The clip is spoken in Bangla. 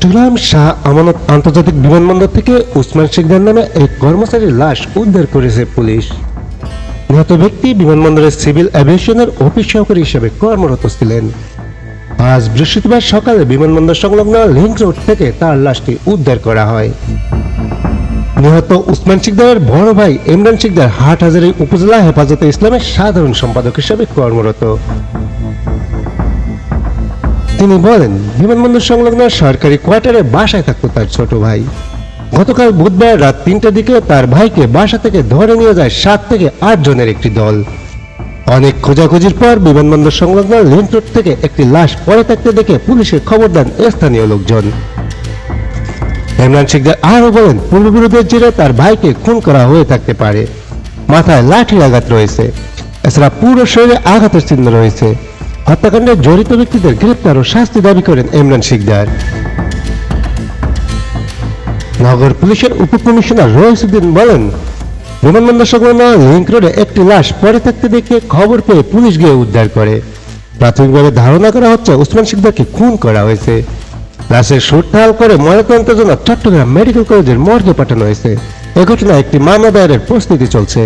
চট্টগ্রাম শাহ আমানত আন্তর্জাতিক বিমানবন্দর থেকে উসমান শিকদার নামে এক কর্মচারীর লাশ উদ্ধার করেছে পুলিশ। নিহত ব্যক্তি বিমানবন্দরের সিভিল অ্যাভিয়েশনের অফিস সহকারী হিসেবে কর্মরত ছিলেন। আজ বৃহস্পতিবার সকালে বিমানবন্দর সংলগ্ন লিঙ্ক রোড থেকে তার লাশটি উদ্ধার করা হয়। নিহত উসমান শিকদারের বড় ভাই ইমরান শিকদার হাট হাটহাজারী উপজেলা হেফাজতে ইসলামের সাধারণ সম্পাদক হিসেবে কর্মরত। তিনি বলেন, বিমানবন্দর সংলগ্ন সরকারি কোয়ার্টারে বাসায় থাকতো তার ছোট ভাই। গতকাল বুধবার রাত তিনটার দিকে তার ভাইকে বাসা থেকে ধরে নিয়ে যায় সাত থেকে আট জনের একটি দল। অনেক খোঁজাখুঁজির পর বিমানবন্দর সংলগ্ন লিঙ্ক রোড থেকে একটি লাশ পড়ে থাকতে দেখে পুলিশে খবর দেন স্থানীয় লোকজন। ইমরান শিকদার আরও বলেন, পূর্ববিরোধের জেরে তার ভাইকে খুন করা হয়ে থাকতে পারে। মাথায় লাঠির আঘাত রয়েছে। এছাড়া পুরো শরীরে আঘাতের চিহ্ন রয়েছে। হত্যাকাণ্ডে জড়িত ব্যক্তিদের গ্রেপ্তার ও শাস্তি দাবি করেন ইমরান শিকদার। নগর পুলিশের উপকমিশনার রহিসুদ্দিন বলেন, বিমানবন্দর সংলগ্ন লিঙ্ক রোডে একটি লাশ পড়ে থাকতে দেখে খবর পেয়ে পুলিশ গিয়ে উদ্ধার করে। প্রাথমিকভাবে ধারণা করা হচ্ছে উসমান শিকদারকে খুন করা হয়েছে। লাশের সুরতাল করে ময়নাতদন্তের জন্য চট্টগ্রাম মেডিকেল কলেজের মর্গে পাঠানো হয়েছে। এ ঘটনায় একটি মামলা দায়েরের প্রস্তুতি চলছে।